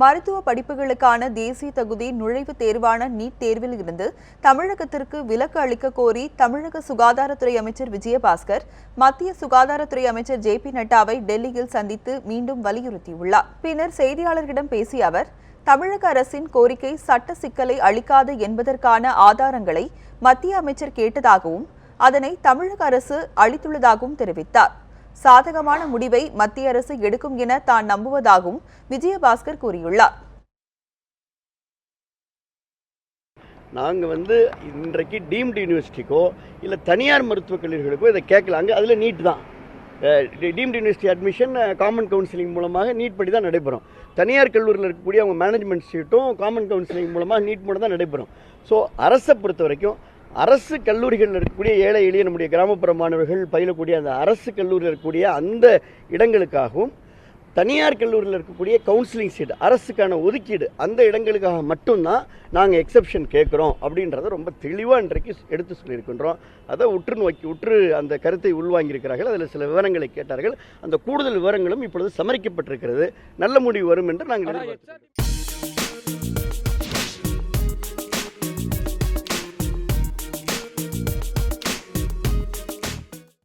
மருத்துவ படிப்புகளுக்கான தேசிய தகுதி நுழைவுத் தேர்வான நீட் தேர்வில் இருந்து தமிழகத்திற்கு விலக்கு அளிக்க கோரி தமிழக சுகாதாரத்துறை அமைச்சர் விஜயபாஸ்கர் மத்திய சுகாதாரத்துறை அமைச்சர் ஜே பி நட்டாவை டெல்லியில் சந்தித்து மீண்டும் வலியுறுத்தியுள்ளார். பின்னர் செய்தியாளர்களிடம் பேசிய அவர் தமிழக அரசின் கோரிக்கை சட்ட சிக்கலை அளிக்காது என்பதற்கான ஆதாரங்களை மத்திய அமைச்சர் கேட்டதாகவும் அதனை தமிழக அரசு அளித்துள்ளதாகவும் தெரிவித்தார். சாதகமான முடிவை மத்திய அரசு எடுக்கும் என தான் நம்புவதாகவும் விஜயபாஸ்கர் கூறியுள்ளார். நாங்கள் வந்து இன்றைக்கு டீம்டு யூனிவர்சிட்டிக்கோ இல்லை தனியார் மருத்துவக் கல்லூரிகளுக்கோ இதை கேட்கலாங்க. அதில் நீட் தான். Deemed university admission common counselling மூலமாக நீட் படி தான் நடைபெறும். தனியார் கல்லூரியில் இருக்கக்கூடிய அவங்க மேனேஜ்மெண்ட் சீட்டும் காமன் கவுன்சிலிங் மூலமாக நீட் மூலம் தான் நடைபெறும். ஸோ அரசை பொறுத்த வரைக்கும் அரசு கல்லூரிகளில் இருக்கக்கூடிய ஏழை எளிய நம்முடைய கிராமப்புற மாணவர்கள் பயிலக்கூடிய அந்த அரசு கல்லூரியில் இருக்கக்கூடிய அந்த இடங்களுக்காகவும் தனியார் கல்லூரியில் இருக்கக்கூடிய கவுன்சிலிங் சீட் அரசுக்கான ஒதுக்கீடு அந்த இடங்களுக்காக மட்டும்தான் நாங்கள் எக்ஸப்ஷன் கேட்குறோம் அப்படின்றத ரொம்ப தெளிவாக இன்றைக்கு எடுத்து சொல்லியிருக்கின்றோம். அதை உற்று நோக்கி உற்று அந்த கருத்தை உள்வாங்கியிருக்கிறார்கள். அதில் சில விவரங்களை கேட்டார்கள். அந்த கூடுதல் விவரங்களும் இப்பொழுது சமரிக்கப்பட்டிருக்கிறது. நல்ல முடிவு வரும் என்று நாங்கள் எதிர்பார்க்கிறோம்.